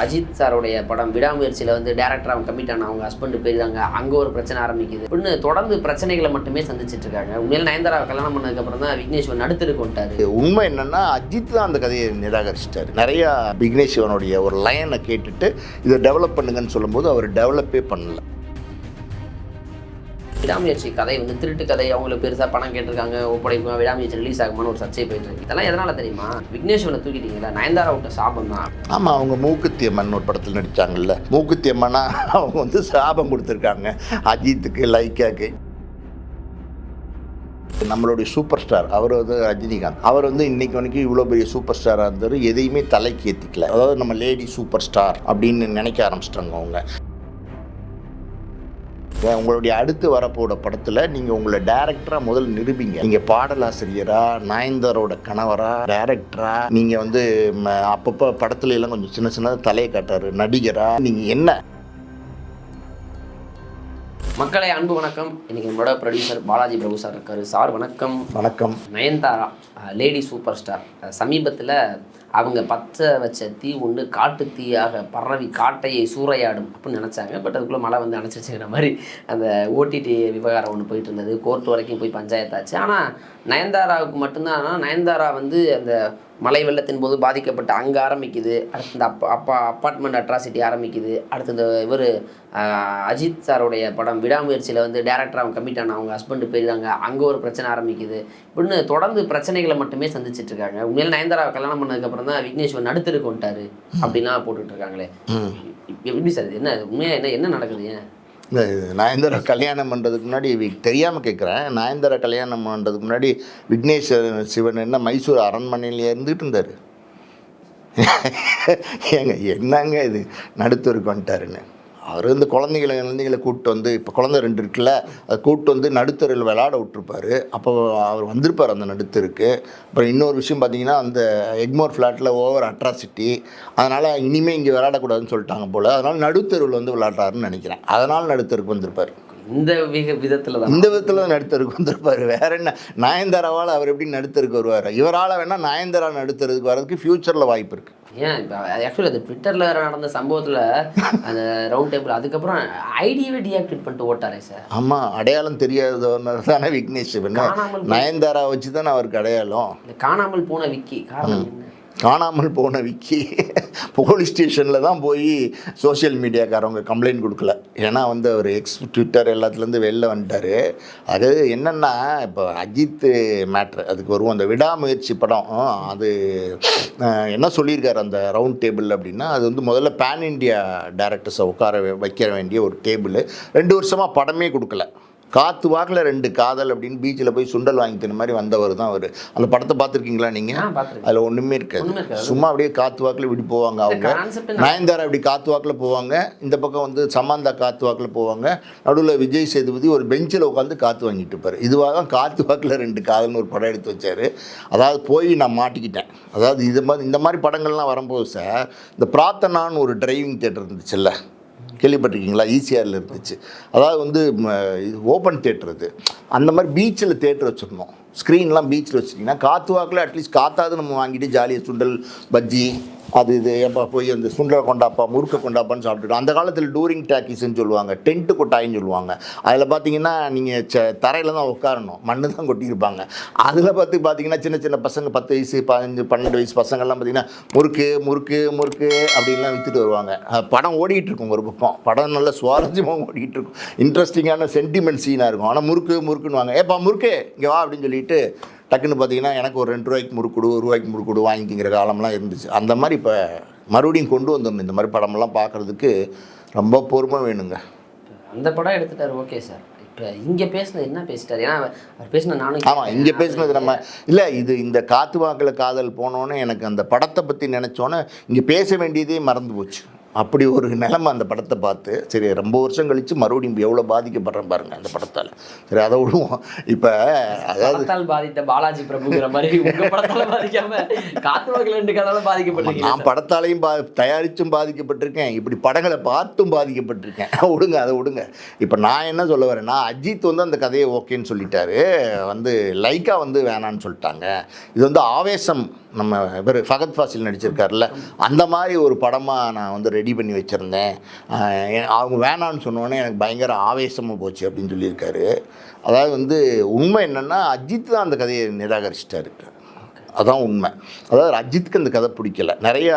அஜித் சாருடைய படம் விடாமுயற்சியில் வந்து டேரக்டர் அவங்க கமிட் ஆன அவங்க ஹஸ்பண்ட் போயிருந்தாங்க அங்கே ஒரு பிரச்சனை ஆரம்பிக்குது. இப்படின்னு தொடர்ந்து பிரச்சனைகளை மட்டுமே சந்திச்சிட்டு இருக்காங்க. உண்மையில நயன்தாரா கல்யாணம் பண்ணதுக்கப்புறம் தான் விக்னேஸ்வர் நடுத்தருக்கு வந்துட்டாரு. உண்மை என்னன்னா அஜித் தான் அந்த கதையை நிராகரிச்சிட்டாரு. நிறைய விக்னேஷ்வனுடைய ஒரு லைனை கேட்டுட்டு இதை டெவலப் பண்ணுங்கன்னு சொல்லும்போது அவர் டெவலப்பே பண்ணல. விடாமுயற்சி கதை வந்து திருட்டு கதை அவங்களுக்கு பெருசாக பணம் கேட்டிருக்காங்க ஒப்படைக்கும் விடாமுயற்சி ரிலீஸ் ஆகுமான்னு ஒரு சர்ச்சை போயிட்டு இருக்கு. இதெல்லாம் எதனால தெரியுமா? விக்னேஸ்வரனை தூக்கிட்டீங்களா நயன்தாரா விட்ட சாபம் தான். ஆமாம் அவங்க மூக்குத்தி அம்மன் ஒரு படத்தில் நடித்தாங்கல்ல மூக்குத்தியம்மனா அவங்க வந்து சாபம் கொடுத்துருக்காங்க. அஜித்துக்கு லைக்காக்கு. நம்மளுடைய சூப்பர் ஸ்டார் அவர் வந்து ரஜினிகாந்த். அவர் வந்து இன்னைக்கு வரைக்கும் இவ்வளோ பெரிய சூப்பர் ஸ்டாராக இருந்தார் எதையுமே தலைக்கு ஏற்றிக்கல அதாவது நம்ம லேடி சூப்பர் ஸ்டார் அப்படின்னு நினைக்க ஆரம்பிச்சிட்டாங்க அவங்க. உங்களுடைய அடுத்து வரப்போட படத்தில் நீங்கள் உங்களை டேரக்டராக முதல் நிரூபிங்க. நீங்கள் பாடலாசிரியரா நயன்தாரோட கணவரா டேரக்டரா நீங்கள் வந்து அப்பப்போ படத்துல எல்லாம் கொஞ்சம் சின்ன சின்ன தலையை காட்டாரு நடிகரா? நீங்கள் என்ன? மக்களை அன்பு வணக்கம். இன்னைக்கு நம்மளோட ப்ரொடியூசர் பாலாஜி பிரபு சார் இருக்காரு. சார் வணக்கம். வணக்கம். நயன்தாரா லேடி சூப்பர் ஸ்டார் சமீபத்தில் அவங்க பச்சை வச்ச தீ ஒன்று காட்டு தீயாக பரவி காட்டையை சூறையாடும் அப்படின்னு நினச்சாங்க. பட் அதுக்குள்ளே மழை வந்து அணைச்சிச்சுங்கிற மாதிரி அந்த ஓடிடி விவகாரம் ஒன்று போயிட்டு இருந்தது. கோர்ட் வரைக்கும் போய் பஞ்சாயத்தாச்சு. ஆனால் நயன்தாராவுக்கு மட்டும்தான். ஆனா நயன்தாரா வந்து அந்த மழை வெள்ளத்தின் போது பாதிக்கப்பட்ட அங்கே ஆரம்பிக்குது. அடுத்து இந்த அப்பா அப்பா அப்பார்ட்மெண்ட் அட்ராசிட்டி ஆரம்பிக்குது. அடுத்து இந்த இவர் அஜித் சாருடைய படம் விடாமுயற்சியில் வந்து டேரக்டர் அவங்க கமிட் ஆன அவங்க ஹஸ்பண்ட் போயிருந்தாங்க அங்கே ஒரு பிரச்சனை ஆரம்பிக்குது. இப்படின்னு தொடர்ந்து பிரச்சனைகளை மட்டுமே சந்திச்சிட்டு இருக்காங்க. உண்மையில நயன்தாரா கல்யாணம் பண்ணதுக்கப்புறம் தான் விக்னேஸ்வர் நடுத்தருக்கு வந்துட்டாரு. அப்படிலாம் போட்டுட்டு இருக்காங்களே. ம். இப்ப எப்படி சார் இது என்ன உண்மையாக என்ன என்ன நடக்குது ஏன்? இந்த நயன்தாரா கல்யாணம் பண்ணுறதுக்கு முன்னாடி தெரியாமல் கேட்குறேன் நயன்தாரா கல்யாணம் பண்ணுறதுக்கு முன்னாடி விக்னேஸ்வரன் சிவன் என்ன மைசூர் அரண்மனையில் இருந்துகிட்டு இருந்தார். ஏங்க என்னங்க இது? நடுத்தூருக்கு வந்துட்டாருன்னு. அவர் இந்த குழந்தைகளை குழந்தைகளை கூப்பிட்டு வந்து இப்போ குழந்தை ரெண்டு இருக்குல்ல அதை கூப்பிட்டு வந்து நடுத்தரில் விளையாட விட்டுருப்பாரு. அப்போ அவர் வந்திருப்பார் அந்த நடுத்தருக்கு. அப்புறம் இன்னொரு விஷயம் பார்த்தீங்கன்னா அந்த எக்மோர் ஃப்ளாட்டில் ஓவர் அட்ராசிட்டி. அதனால் இனிமேல் இங்கே விளையாடக்கூடாதுன்னு சொல்லிட்டாங்க போல். அதனால் நடுத்தருவில் வந்து விளையாடுறாருன்னு நினைக்கிறேன். அதனால் நடுத்தருக்கு வந்திருப்பார். இந்த விதத்தில் தான். இந்த விதத்தில் தான் நடுத்தருக்கு வந்திருப்பார். வேற என்ன? நயன்தாராவால் அவர் எப்படி நடுத்தருக்கு வருவார்? இவரால் வேணால் நயன்தாரா நடுத்தருக்கு வர்றதுக்கு ஃப்யூச்சரில் வாய்ப்பு இருக்குது ஏன் இப்போ ஆக்சுவலி அது ட்விட்டரில் நடந்த சம்பவத்தில் அந்த ரவுண்ட் டேபிள் அதுக்கப்புறம் ஐடியாவே டீஆக்டிவேட் பண்ணிட்டு ஓட்டாரே சார் ஆமாம் அடையாளம் தெரியாதவனர் தானே விக்னேஷ் நயன்தாரா வச்சு தானே அவருக்கு அடையாளம். காணாமல் போன விக்கி. காரணம் என்ன? காணாமல் போன விக்கி. போலீஸ் ஸ்டேஷனில் தான் போய் சோஷியல் மீடியாக்காரவங்க கம்ப்ளைண்ட் கொடுக்கல. ஏன்னா வந்து அவர் எக்ஸ் ட்விட்டர் எல்லாத்துலேருந்து வெளில வந்துட்டார். அது என்னென்னா இப்போ அஜித் மேட்ரு அதுக்கு வருவோம். அந்த விடாமுயற்சி படம் அது என்ன சொல்லியிருக்காரு அந்த ரவுண்ட் டேபிள் அப்படின்னா அது வந்து முதல்ல பேன் இண்டியா டேரக்டர்ஸை உட்கார வைக்க வேண்டிய ஒரு டேபிள் ரெண்டு வருஷமாக படமே கொடுக்கல. காத்து வாக்கில் ரெண்டு காதல் அப்படின்னு பீச்சில் போய் சுண்டல் வாங்கி தின மாதிரி வந்தவர் தான் அவர். அந்த படத்தை பார்த்துருக்கீங்களா நீங்கள் அதில் ஒன்றுமே இருக்காது. சும்மா அப்படியே காத்து வாக்கில் இப்படி போவாங்க அவங்க. நயன்தாரா இப்படி காத்து வாக்கில் போவாங்க. இந்த பக்கம் வந்து சமந்தா காத்து வாக்கில் போவாங்க. நடுவில் விஜய் சேதுபதி ஒரு பெஞ்சில் உட்காந்து காத்து வாங்கிட்டு இருப்பார். இதுவாக தான் காத்து வாக்கில் ரெண்டு காதல்னு ஒரு படம் எடுத்து வச்சார். அதாவது போய் நான் மாட்டிக்கிட்டேன். அதாவது இது மாதிரி இந்த மாதிரி படங்கள்லாம் வரும்போது சார் இந்த பிரார்த்தனான்னு ஒரு டிரைவிங் தேட்டர் இருந்துச்சுல்ல. கேள்விப்பட்டிருக்கீங்களா? ஈசிஆரில் இருந்துச்சு. அதாவது வந்து ஓப்பன் தேட்டர் இது அந்த மாதிரி பீச்சில் தேட்டர் வச்சுருந்தோம். ஸ்க்ரீன்லாம் பீச்சில் வச்சுருக்கீங்கன்னா காற்று வாக்கில் அட்லீஸ்ட் காற்றாவது நம்ம வாங்கிட்டு ஜாலியாக சுண்டல் பஜ்ஜி அது இது ஏன்பா போய் அந்த சுண்டலை கொண்டாப்பா முறுக்க கொண்டாப்பான்னு சாப்பிட்டுட்டோம் அந்த காலத்தில் டூரிங் டாக்கிஸ்ன்னு சொல்லுவாங்க டென்ட்டு கொட்டாயின்னு சொல்லுவாங்க. அதில் பார்த்தீங்கன்னா நீங்கள் ச தரையில் தான் உட்காரணும் மண்ணு தான் கொட்டியிருப்பாங்க. அதில் பார்த்து பார்த்தீங்கன்னா சின்ன சின்ன பசங்க பத்து வயசு பதினஞ்சு பன்னெண்டு வயசு பசங்கள்லாம் பார்த்தீங்கன்னா முறுக்கு முறுக்கு முறுக்கு அப்படின்லாம் விற்றுட்டு வருவாங்க. படம் ஓடிட்டு இருக்கும் ஒரு பக்கம். படம் நல்ல சுவாரஸ்யமாக ஓடிட்டு இருக்கும் இன்ட்ரெஸ்டிங்கான சென்டிமெண்ட் சீனாக இருக்கும். ஆனால் முறுக்கு முறுக்குன்னு வாங்க ஏப்பா முறுக்கு இங்கே வா அப்படின்னு சொல்லிட்டு டக்குன்னு பார்த்தீங்கன்னா எனக்கு ஒரு ரெண்டு ரூபாய்க்கு முறுக்கு கொடு ஒரு ரூபாய்க்கு முறுக்கு கொடு வாங்கிக்கிங்கிற காலம்லாம் இருந்துச்சு. அந்த மாதிரி இப்போ மறுபடியும் கொண்டு வந்துடணும் இந்த மாதிரி படமெல்லாம் பார்க்குறதுக்கு ரொம்ப பொறுமை வேணுங்க. அந்த படம் எடுத்துட்டாரு. Okay sir. இப்போ இங்கே பேசுனது என்ன பேசிட்டாரு? ஏன்னா அவர் பேசின நானும் ஆமாம் இங்கே பேசுனது நம்ம இல்லை இது இந்த காத்து வாக்கில் காதல் போனோன்னே எனக்கு அந்த படத்தை பற்றி நினச்சோன்னே இங்கே பேச வேண்டியதே மறந்து போச்சு. அப்படி ஒரு நிலைமை அந்த படத்தை பார்த்து சரி ரொம்ப வருஷம் கழித்து மறுபடியும் எவ்வளோ பாதிக்கப்படுறேன் பாருங்கள் அந்த படத்தால். சரி அதை விடுவோம். இப்போ அதாவது பாதித்த பாலாஜி பிரபுங்கிற மாதிரி பாதிக்காம காத்து ரெண்டு கதாலும் பாதிக்கப்பட்டிருக்கீங்க. நான் படத்தாலையும் பா தயாரித்தும் பாதிக்கப்பட்டிருக்கேன். இப்படி படங்களை பார்த்தும் பாதிக்கப்பட்டிருக்கேன். விடுங்க அதை விடுங்க. இப்போ நான் என்ன சொல்ல வரேன்னா அஜித் வந்து அந்த கதையை ஓகேன்னு சொல்லிட்டாரு. வந்து லைக்கா வந்து வேணான்னு சொல்லிட்டாங்க. இது வந்து ஆவேசம். நம்ம இவர் ஃபகத் ஃபாசில் நடிச்சிருக்காருல்ல அந்த மாதிரி ஒரு படமாக நான் வந்து ரெடி பண்ணி வச்சுருந்தேன். அவங்க வேணான்னு சொன்னோன்னே எனக்கு பயங்கர ஆவேசமாக போச்சு அப்படின்னு சொல்லியிருக்காரு. அதாவது வந்து உண்மை என்னென்னா அஜித் தான் அந்த கதையை நிராகரிச்சிட்டாரு. அதான் உண்மை. அதாவது அஜித்துக்கு அந்த கதை பிடிக்கல. நிறையா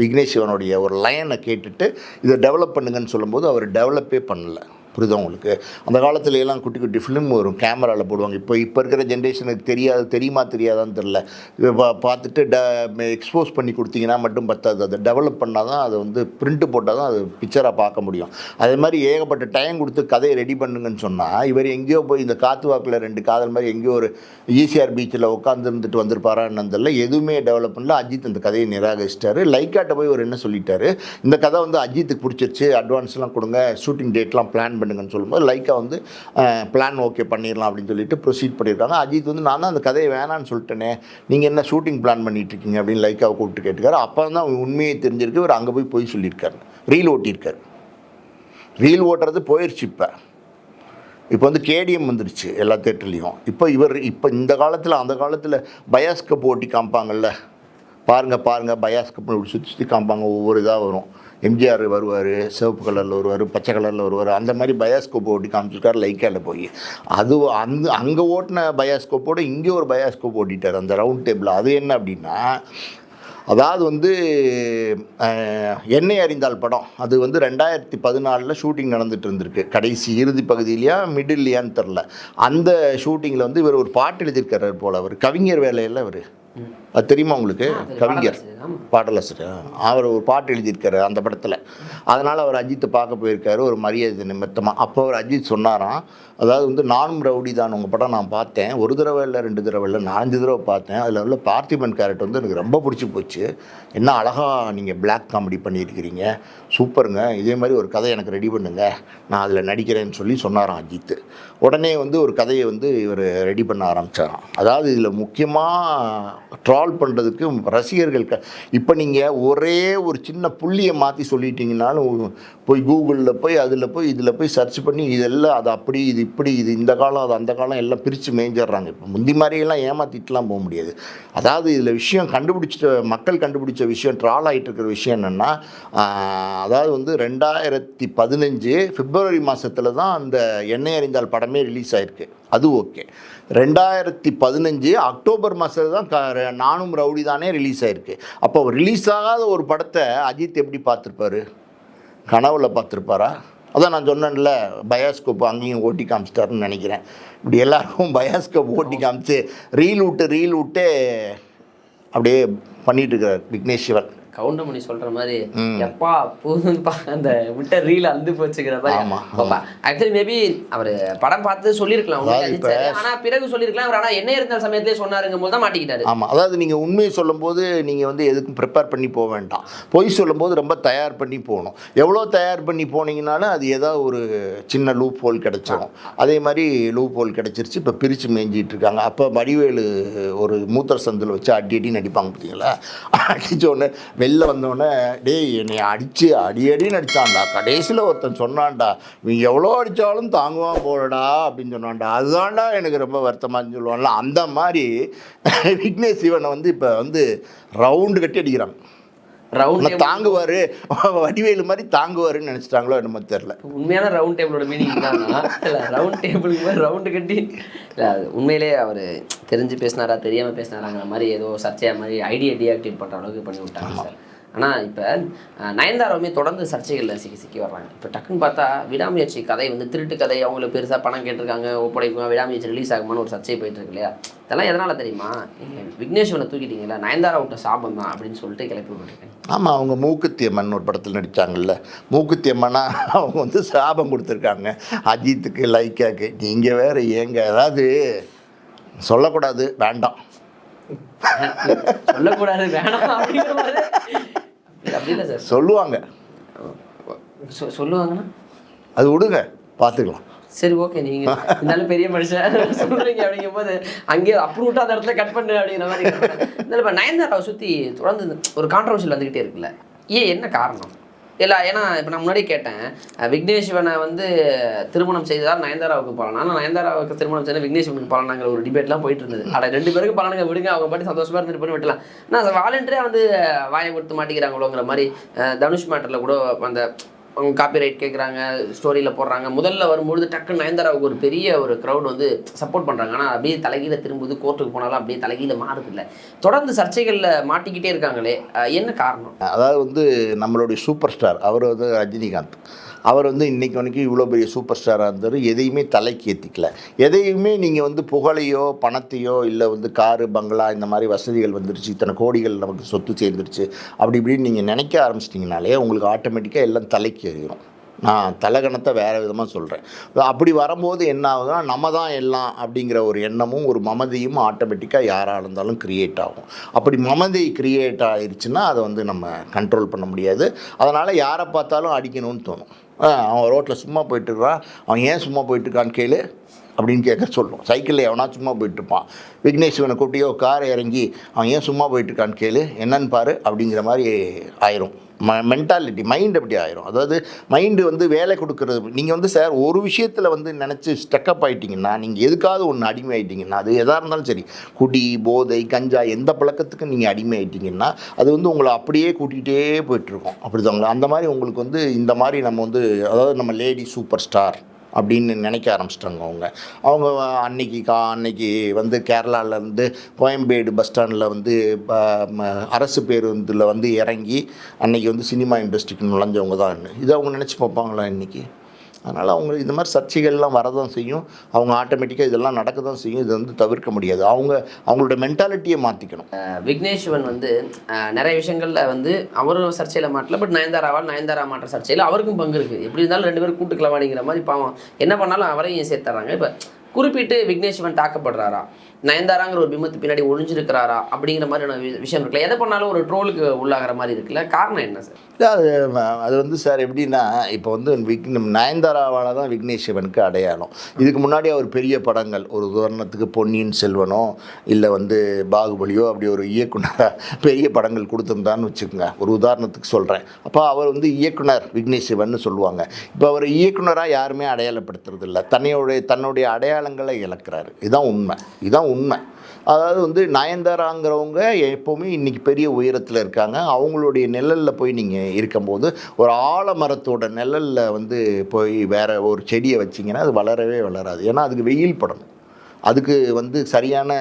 விக்னேஷ் சிவனுடைய ஒரு லைனை கேட்டுட்டு இதை டெவலப் பண்ணுங்கன்னு சொல்லும்போது அவர் டெவலப்பே பண்ணல. புரியுதா உங்களுக்கு? அந்த காலத்துல எல்லாம் குட்டி குட்டி ஃபிலிம் வரும் கேமராவில் போடுவாங்க. இப்போ இப்போ இருக்கிற ஜென்ரேஷனுக்கு தெரியாது தெரியுமா தெரியாதான்னு தெரில இப்போ பா பார்த்துட்டு ட எக்ஸ்போஸ் பண்ணி கொடுத்தீங்கன்னா மட்டும் பத்தாது. அதை டெவலப் பண்ணால் தான் அதை வந்து பிரிண்ட்டு போட்டால் தான் அது பிக்சராக பார்க்க முடியும். அதே மாதிரி ஏகப்பட்ட டைம் கொடுத்து கதையை ரெடி பண்ணுங்கன்னு சொன்னால் இவர் எங்கேயோ போய் இந்த காத்து வாக்கில் ரெண்டு காதல் மாதிரி எங்கேயோ ஒரு ஈசிஆர் பீச்சில் உட்காந்துருந்துட்டு வந்திருப்பாரான்னு தெரியல. எதுவுமே டெவலப் பண்ணல. அஜித் அந்த கதையை நிராகரிச்சிட்டாரு. லைக்காட்ட போய் ஒரு என்ன சொல்லிட்டாரு? இந்த கதை வந்து அஜித்துக்கு பிடிச்சிருச்சு. அட்வான்ஸ்லாம் கொடுங்க. ஷூட்டிங் டேட்லாம் பிளான் பண்ணுங்கன்னு சொல்லும்போது லைக்கா வந்து பிளான் ஓகே பண்ணிடலாம் அப்படின்னு சொல்லிட்டு ப்ரொசீட் பண்ணியிருக்காங்க. அஜித் வந்து நான் தான் அந்த கதையை வேணான்னு சொல்லிட்டேனே. நீங்கள் என்ன ஷூட்டிங் பிளான் பண்ணிட்டு இருக்கீங்க அப்படின்னு லைக்காவை கூப்பிட்டு கேட்டுக்காரு அப்போ தான் உண்மையை தெரிஞ்சிருக்கு. இவர் அங்கே போய் போய் சொல்லியிருக்காரு. ரீல் ஓட்டியிருக்காரு. ரீல் ஓட்டுறது போயிடுச்சு இப்போ. இப்போ வந்து கேடிஎம் வந்துருச்சு எல்லா தேட்டர்லேயும் இப்போ இவர் இப்போ இந்த காலத்தில் அந்த காலத்தில் பயாஸ்கப் ஓட்டி காமிப்பாங்கல்ல. பாருங்கள் பாருங்கள் பயாஸ்கப் இப்படி சுற்றி சுற்றி காமிப்பாங்க. ஒவ்வொரு இதாக வரும். எம்ஜிஆர் வருவார் சிவப்பு கலரில் வருவார் பச்சை கலரில் வருவார். அந்த மாதிரி பயாஸ்கோப் ஓட்டி காமிச்சிருக்காரு லைக்காவில் போய். அது அந்த அங்கே ஓட்டின பயாஸ்கோப்போடு இங்கே ஒரு பயாஸ்கோப் ஓட்டிட்டார் அந்த ரவுண்ட் டேபிள் அது என்ன அப்படின்னா அதாவது வந்து என்னை எண்ணெய் அறிந்தால் படம். அது வந்து ரெண்டாயிரத்தி பதினாலில் ஷூட்டிங் நடந்துட்டு இருந்திருக்கு. கடைசி இறுதி பகுதியிலையா மிடில்லையான்னு தெரில அந்த ஷூட்டிங்கில் வந்து இவர் ஒரு பாட்டு எழுதியிருக்கிறார் போல் அவர். கவிஞர் வேலையில் அவர். அது தெரியுமா உங்களுக்கு? கவிஞர். பாடலாசிரியர் அவர் ஒரு பாட்டு எழுதியிருக்காரு அந்த படத்தில். அதனால் அவர் அஜித்தை பார்க்க போயிருக்காரு ஒரு மரியாதை நிமித்தமாக அப்போ அவர் அஜித் சொன்னாராம் அதாவது வந்து நானும் ரவுடி தான் உங்கள் படம் நான் பார்த்தேன். ஒரு தடவை இல்லை ரெண்டு தடவை இல்லை நாலஞ்சு தடவை பார்த்தேன். அதில் உள்ள பார்த்திபன் கேரக்டர் வந்து எனக்கு ரொம்ப பிடிச்சி போச்சு. என்ன அழகாக நீங்கள் பிளாக் காமெடி பண்ணியிருக்கிறீங்க. சூப்பருங்க. இதே மாதிரி ஒரு கதை எனக்கு ரெடி பண்ணுங்க. நான் அதில் நடிக்கிறேன்னு சொல்லி சொன்னாராம் அஜித் உடனே வந்து ஒரு கதையை வந்து இவர் ரெடி பண்ண ஆரம்பிச்சாராம். அதாவது இதில் முக்கியமாக சால்வ் பண்ணுறதுக்கு ரசிகர்கள் க இப்போ நீங்கள் ஒரே ஒரு சின்ன புள்ளியை மாற்றி சொல்லிட்டீங்கனாலும் போய் கூகுளில் போய் அதில் போய் இதில் போய் சர்ச் பண்ணி இதெல்லாம் அது அப்படி இது இப்படி இது இந்த காலம் அது அந்த காலம் எல்லாம் பிரித்து மேய்ஞ்சிடுறாங்க. இப்போ முந்தி மாதிரியெல்லாம் ஏமாற்றிட்டுலாம் போக முடியாது. அதாவது இதில் விஷயம் கண்டுபிடிச்ச மக்கள் கண்டுபிடிச்ச விஷயம் ட்ரால் ஆகிட்டு இருக்கிற விஷயம் என்னென்னா அதாவது வந்து ரெண்டாயிரத்தி பதினஞ்சு பிப்ரவரி மாதத்தில் தான் அந்த எண்ணெய் அறிந்தால் படமே ரிலீஸ் ஆயிருக்கு. அது ஓகே. ரெண்டாயிரத்தி பதினஞ்சு அக்டோபர் மாதத்தில் தான் க நானும் ரவுடி தானே ரிலீஸ் ஆயிருக்கு. அப்போ ரிலீஸ் ஆகாத ஒரு படத்தை அஜித் எப்படி பார்த்துருப்பாரு? கனவுல பார்த்துருப்பாரா? அதான் நான் சொன்னேன்ல பயாஸ்கோப் அங்கேயும் ஓட்டி காமிச்சிட்டாருன்னு நினைக்கிறேன். இப்படி எல்லாருக்கும் பயாஸ்கோப் ஓட்டி காமிச்சு ரீல் விட்டு ரீல் விட்டு அப்படியே பண்ணிகிட்டு இருக்கிறார் விக்னேஷ் கவுண்டமணி சொல்ற மாதிரி எப்பா போதும்பா அந்த விட்ட ரீல் அழுந்து போச்சுக்கிற ஆமா, மாதிரி ஆக்சுவலி மேபி அவர் படம் பார்த்து சொல்லியிருக்கலாம். ஆனா பிறகு சொல்லியிருக்கலாம் அவர் ஆனா என்ன இருந்த சமயத்திலே சொன்னாருங்கும் போது தான் மாட்டிக்கிட்டாரு. ஆமாம் அதாவது நீங்கள் உண்மையை சொல்லும்போது நீங்கள் வந்து எதுக்கும் ப்ரிப்பேர் பண்ணி போக வேண்டாம். பொய் சொல்லும்போது ரொம்ப தயார் பண்ணி போகணும். எவ்வளோ தயார் பண்ணி போனீங்கனாலும் அது ஏதாவது ஒரு சின்ன லூப் ஹோல் கிடச்சிரும். அதே மாதிரி லூப் ஹோல் கிடச்சிருச்சு இப்போ பிரித்து மேய்ஞ்சிட்டு இருக்காங்க. அப்போ வடிவேலு ஒரு மூத்தர் சந்தில் வச்சு அடி அடி நடிப்பாங்க பார்த்தீங்களா? அடிச்ச உடனே வெளில வந்தோடனே டேய் என்னை அடித்து அடி அடின்னு அடித்தான்டா கடைசியில் ஒருத்தன் சொன்னான்டா நீ எவ்வளோ அடித்தாலும் தாங்குவான் போலடா அப்படின்னு சொன்னான்டா. அதுதான்டா எனக்கு ரொம்ப வருத்தமாக சொல்லுவான்ல. அந்த மாதிரி விக்னேஷ் சிவனை வந்து இப்போ வந்து ரவுண்டு கட்டி அடிக்கிறாங்க ரவுண்ட் தாங்குவார். வடிவேலு மாதிரி தாங்குவாருன்னு நினச்சிட்டாங்களோ என்னமோ தெரில உண்மையான ரவுண்ட் டேபிளோட மீனிங் இல்ல ரவுண்ட் டேபிளுக்கு ரவுண்டு கட்டி இல்ல உண்மையிலே அவர் தெரிஞ்சு பேசினாரா தெரியாம பேசினாராங்கிற மாதிரி ஏதோ சர்ச்சையா மாதிரி ஐடியா டீஆக்டிவேட் பண்ற அளவுக்கு பண்ணி விட்டாங்க சார். ஆனா இப்போ நயன்தாராவுமே தொடர்ந்து சர்ச்சைகளில் சிக்கி சிக்கி வர்றாங்க. இப்போ டக்குன்னு பார்த்தா விடாமுயற்சி கதை வந்து திருட்டு கதை அவங்களுக்கு பெருசா பணம் கேட்டிருக்காங்க ஒப்படைக்குமா விடாமுயற்சி ரிலீஸ் ஆகுமான்னு ஒரு சர்ச்சை போயிட்டு இருக்கு இல்லையா? இதெல்லாம் எதனால தெரியுமா? விக்னேஸ்வரனை தூக்கிட்டீங்களா நயன்தாரா விட்ட சாபம் தான் அப்படின்னு சொல்லிட்டு கிளப்பி விட்டுருக்கேன் ஆமாம் அவங்க மூக்குத்தி அம்மன் ஒரு படத்தில் நடித்தாங்கல்ல மூக்குத்தி அம்மனா அவங்க வந்து சாபம் கொடுத்துருக்காங்க. அஜித்துக்கு லைக்காக்கு நீங்கள் வேறு ஏங்க அதாவது சொல்லக்கூடாது வேண்டாம். சொல்லக்கூடாது வேணாம் அப்படிங்கிற மாதிரி. அப்படி இல்லை சார். சொல்லுவாங்க. சொல்லுவாங்கன்னா? அது விடுங்க பார்த்துக்கலாம். சரி ஓகே நீங்க இருந்தாலும் பெரிய மனுஷன். சொல்றீங்க அப்படிங்கும் போது அங்கேயே அப்ரூவ்ட்டா அந்த இடத்துல கட் பண்ணு அப்படிங்கிற மாதிரி. இருந்தாலும் இப்போ நயன்தாராவை சுத்தி தொடர்ந்து ஒரு கான்ட்ரவர்ஷியல் வந்துகிட்டே இருக்குல்ல. ஏன் என்ன காரணம்? இல்லை ஏன்னா இப்போ நான் முன்னாடி கேட்டேன். அஹ் விக்னேஷ் சிவனை வந்து திருமணம் செய்ததால் நயன்தாராவுக்கு பலனா ஆனால் நயன்தாராவுக்கு திருமணம் செய்தால் விக்னேஷ் சிவனுக்கு பலனாங்கிற ஒரு டிபேட்லாம் போயிட்டு இருந்தது அட ரெண்டு பேருக்கு பலனுங்க விடுங்க அவங்க பாட்டு சந்தோஷமாக இருந்துட்டு போய் விட்டலாம். நான் வாலண்டரியாக வந்து வாயை கொடுத்து மாட்டிக்கிறாங்களோங்கிற மாதிரி தனுஷ் மேட்டரில் கூட அந்த காப்பிரைட் கேட்குறாங்க ஸ்டோரியில் போடுறாங்க. முதல்ல வரும்பொழுது டக்குன்னு நயன்தாராவுக்கு ஒரு பெரிய ஒரு க்ரௌட் வந்து சப்போர்ட் பண்ணுறாங்க ஆனால் அப்படியே தலைகீழ திரும்புது கோர்ட்டுக்கு போனாலும் அப்படியே தலைகீழ மாறுது தொடர்ந்து சர்ச்சைகளில் மாட்டிக்கிட்டே இருக்காங்களே என்ன காரணம்? அதாவது வந்து நம்மளுடைய சூப்பர் ஸ்டார் அவர் வந்து ரஜினிகாந்த். அவர் வந்து இன்னைக்கு வரைக்கும் இவ்வளோ பெரிய சூப்பர் ஸ்டாராக இருந்தார். எதையுமே தலைக்கு ஏற்றிக்கல எதையுமே நீங்கள் வந்து புகழையோ பணத்தையோ இல்லை வந்து காரு பங்களா இந்த மாதிரி வசதிகள் வந்துருச்சு. இத்தனை கோடிகள் நமக்கு சொத்து சேர்ந்துருச்சு. அப்படி இப்படின்னு நீங்கள் நினைக்க ஆரம்பிச்சிட்டிங்கனாலே உங்களுக்கு ஆட்டோமேட்டிக்காக எல்லாம் தலைக்கு ஏறிடும் நான் தலகணத்தை வேறு விதமாக சொல்கிறேன் அப்படி வரும்போது என்ன ஆகுதுன்னா நம்ம தான் எல்லாம் அப்படிங்கிற ஒரு எண்ணமும் ஒரு மமதியும் ஆட்டோமேட்டிக்காக யாராக இருந்தாலும் க்ரியேட் ஆகும். அப்படி மமதி க்ரியேட் ஆயிடுச்சுன்னா அதை வந்து நம்ம கண்ட்ரோல் பண்ண முடியாது. அதனால் யாரை பார்த்தாலும் அடிக்கணும்னு தோணும். அவன் ரோட்டில் சும்மா போயிட்டுருக்கான் அவன் ஏன் சும்மா போயிட்டுருக்கான்னு கேளு அப்படின்னு கேட்க சொல்லும். சைக்கிளில் எவனா சும்மா போயிட்டு இருப்பான் விக்னேஷ் இவனை கூட்டியோ கார் இறங்கி அவன் ஏன் சும்மா போயிட்டுருக்கான்னு கேளு என்னன்னு பாரு அப்படிங்கிற மாதிரி ஆயிரும். ம மென்டாலிட்டி மைண்ட் அப்படி ஆயிரும்? அதாவது மைண்டு வந்து வேலை கொடுக்கறது. நீங்கள் வந்து சார் ஒரு விஷயத்தில் வந்து நினச்சி ஸ்டக்கப் ஆகிட்டிங்கன்னா நீங்கள் எதுக்காவது ஒன்று அடிமை ஆகிட்டிங்கன்னா அது எதாக இருந்தாலும் சரி குடி போதை கஞ்சா எந்த பழக்கத்துக்கு நீங்கள் அடிமை ஆகிட்டிங்கன்னா அது வந்து உங்களை அப்படியே கூட்டிகிட்டே போயிட்டுருக்கோம். அப்படி அந்த மாதிரி உங்களுக்கு வந்து இந்த மாதிரி நம்ம வந்து அதாவது நம்ம லேடி சூப்பர் ஸ்டார் அப்படின்னு நினைக்க ஆரம்பிச்சிட்டாங்க அவங்க. அவங்க அன்னைக்கு கா அன்னைக்கு வந்து கேரளாவிலேருந்து கோயம்பேடு பஸ் ஸ்டாண்டில் வந்து ப- ம- அரசு பேருந்தில் வந்து இறங்கி அன்னைக்கு வந்து சினிமா இண்டஸ்ட்ரிக்கு நுழைஞ்சவங்க தான். இதை அவங்க நினச்சி பார்ப்பாங்களா இன்றைக்கி அதனால் அவங்க இந்த மாதிரி சர்ச்சைகள்லாம் வரதான் செய்யும். அவங்க ஆட்டோமேட்டிக்காக இதெல்லாம் நடக்க தான் செய்யும். இது வந்து தவிர்க்க முடியாது. அவங்க அவங்களோட மென்டாலிட்டியை மாற்றிக்கணும் விக்னேஷ்வன் வந்து நிறைய விஷயங்களில் வந்து அவரும் சர்ச்சையில் மாட்டல பட் நயன்தாராவால் நயன்தாரா மாற்ற சர்ச்சையில் அவருக்கும் பங்கு இருக்குது எப்படி இருந்தாலும் ரெண்டு பேரும் கூட்டுக்கலவாடிங்கிற மாதிரி பாவம். என்ன பண்ணாலும் அவரையும் சேர்த்துறாங்க. இப்போ குறிப்பிட்டு விக்னேஷ் தாக்கப்படுறாரா? நயன்தாராங்கிற ஒரு பிம்பத்து பின்னாடி ஒழிஞ்சிருக்கிறாரா அப்படிங்கிற மாதிரியான விஷயம் இருக்குல்ல. எதை பண்ணாலும் ஒரு ட்ரோலுக்கு உள்ளாகிற மாதிரி இருக்குல்ல. காரணம் என்ன சார்? அது அது வந்து சார் எப்படின்னா இப்போ வந்து விக் நயன்தாராவால் தான் விக்னேஷ் சிவனுக்கு அடையாளம். இதுக்கு முன்னாடி அவர் பெரிய படங்கள் ஒரு உதாரணத்துக்கு பொன்னியின் செல்வனோ இல்லை வந்து பாகுபலியோ அப்படி ஒரு இயக்குனராக பெரிய படங்கள் கொடுத்துருந்தான்னு வச்சுக்கோங்க. ஒரு உதாரணத்துக்கு சொல்கிறேன் அப்போ அவர் வந்து இயக்குனர் விக்னேஷ் சிவன் சொல்லுவாங்க. இப்போ அவர் இயக்குனராக யாருமே அடையாளப்படுத்துறது இல்லை தன்னுடைய தன்னுடைய அடையாளங்களை இழக்கிறாரு. இதுதான் உண்மை. இதுதான் உண்மை. அதாவது வந்து நயன்தாராங்கிறவங்க எப்போவுமே இன்றைக்கி பெரிய உயரத்தில் இருக்காங்க. அவங்களுடைய நிழலில் போய் நீங்கள் இருக்கும்போது ஒரு ஆலமரத்தோட நிழலில் வந்து போய் வேற ஒரு செடியை வச்சிங்கன்னா அது வளரவே வளராது. ஏன்னா அதுக்கு வெயில் படணும். அதுக்கு வந்து சரியான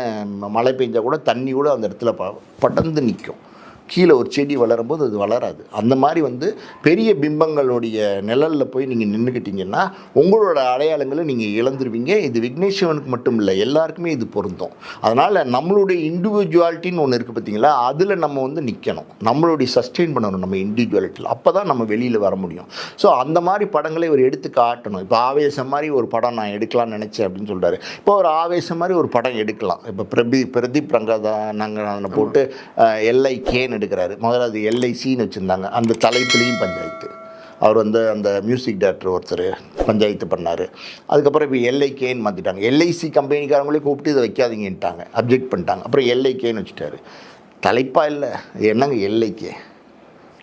ம- மழை பெஞ்சால் கூட தண்ணி கூட அந்த இடத்துல ப படர்ந்து நிற்கும் கீழே ஒரு செடி வளரும்போது அது வளராது. அந்த மாதிரி வந்து பெரிய பிம்பங்களுடைய நிழலில் போய் நீங்கள் நின்றுக்கிட்டீங்கன்னா உங்களோட அடையாளங்களை நீங்கள் இழந்துருவீங்க. இது விக்னேஸ்வரனுக்கு மட்டும் இல்லை எல்லாருக்குமே இது பொருந்தும். அதனால் நம்மளுடைய இண்டிவிஜுவாலிட்டின்னு ஒன்று இருக்குது பார்த்தீங்களா அதில் நம்ம வந்து நிற்கணும் நம்மளுடைய சஸ்டெயின் பண்ணணும் நம்ம இண்டிவிஜுவாலிட்டியில் அப்போ தான் நம்ம வெளியில் வர முடியும். ஸோ அந்த மாதிரி படங்களை இவர் எடுத்து காட்டணும். இப்போ ஆவேசம் மாதிரி ஒரு படம் நான் எடுக்கலாம்னு நினச்சேன் அப்படின்னு சொல்கிறாரு இப்போ ஒரு ஆவேசம் மாதிரி ஒரு படம் எடுக்கலாம். இப்போ பிரபி பிரதீப் ரங்கதா நாங்கள் போட்டு எல்ஐ கேன்னு எடுக்கிறாரு. முதல்ல அது எல்ஐசின்னு வச்சுருந்தாங்க. அந்த தலைப்புலேயும் பஞ்சாயத்து. அவர் வந்து அந்த மியூசிக் டைரக்டர் ஒருத்தர் பஞ்சாயத்து பண்ணார். அதுக்கப்புறம் இப்போ எல்ஐகேன்னு மாற்றிட்டாங்க எல்ஐசி கம்பெனிக்காரங்களே கூப்பிட்டு இதை வைக்காதீங்கன்ட்டாங்க. அப்ஜெக்ட் பண்ணிட்டாங்க. அப்புறம் எல்ஐகேன்னு வச்சுட்டாரு. தலைப்பா இல்லை. என்னங்க எல்ஐகே?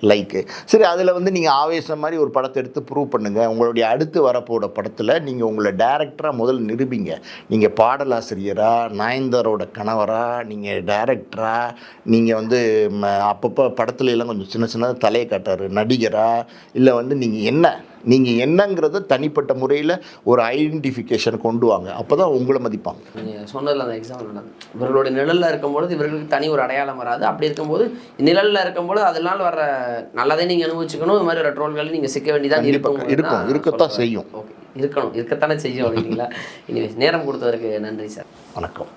லைக்கு சரி அதில் வந்து நீங்கள் ஆவேசம் மாதிரி ஒரு படத்தை எடுத்து ப்ரூவ் பண்ணுங்கள் உங்களுடைய அடுத்து வரப்போட படத்தில் நீங்கள் உங்களை டேரக்டராக முதல்ல நிரூபிங்க. நீங்கள் பாடலாசிரியரா நயன்தாரோட கணவராக நீங்கள் டேரக்டராக நீங்கள் வந்து ம, அப்பப்போ படத்துல எல்லாம் கொஞ்சம் சின்ன சின்ன தலையை காட்டாரு நடிகரா இல்லை வந்து நீங்கள் என்ன நீங்கள் என்னங்கிறத தனிப்பட்ட முறையில் ஒரு ஐடென்டிஃபிகேஷன் கொண்டு வாங்க. அப்போ தான் உங்களை மதிப்பாங்க. நீங்கள் சொன்னதில் அந்த எக்ஸாம்பிள் இவர்களுடைய நிழலில் இருக்கும்பொழுது இவர்களுக்கு தனி ஒரு அடையாளம் வராது. அப்படி இருக்கும்போது நிழலில் இருக்கும்போது அதனால வர நல்லதை நீங்கள் அனுபவிச்சுக்கணும். இது மாதிரி ஒரு ட்ரோல்களை நீங்கள் சிக்க வேண்டியதான் கண்டிப்பா, இருக்கும் இருக்கும், இருக்கத்தான் செய்யும். ஓகே இருக்கணும். இருக்கத்தானே செய்யும் அப்படிங்களா இனி நேரம் கொடுத்ததற்கு நன்றி சார். வணக்கம்.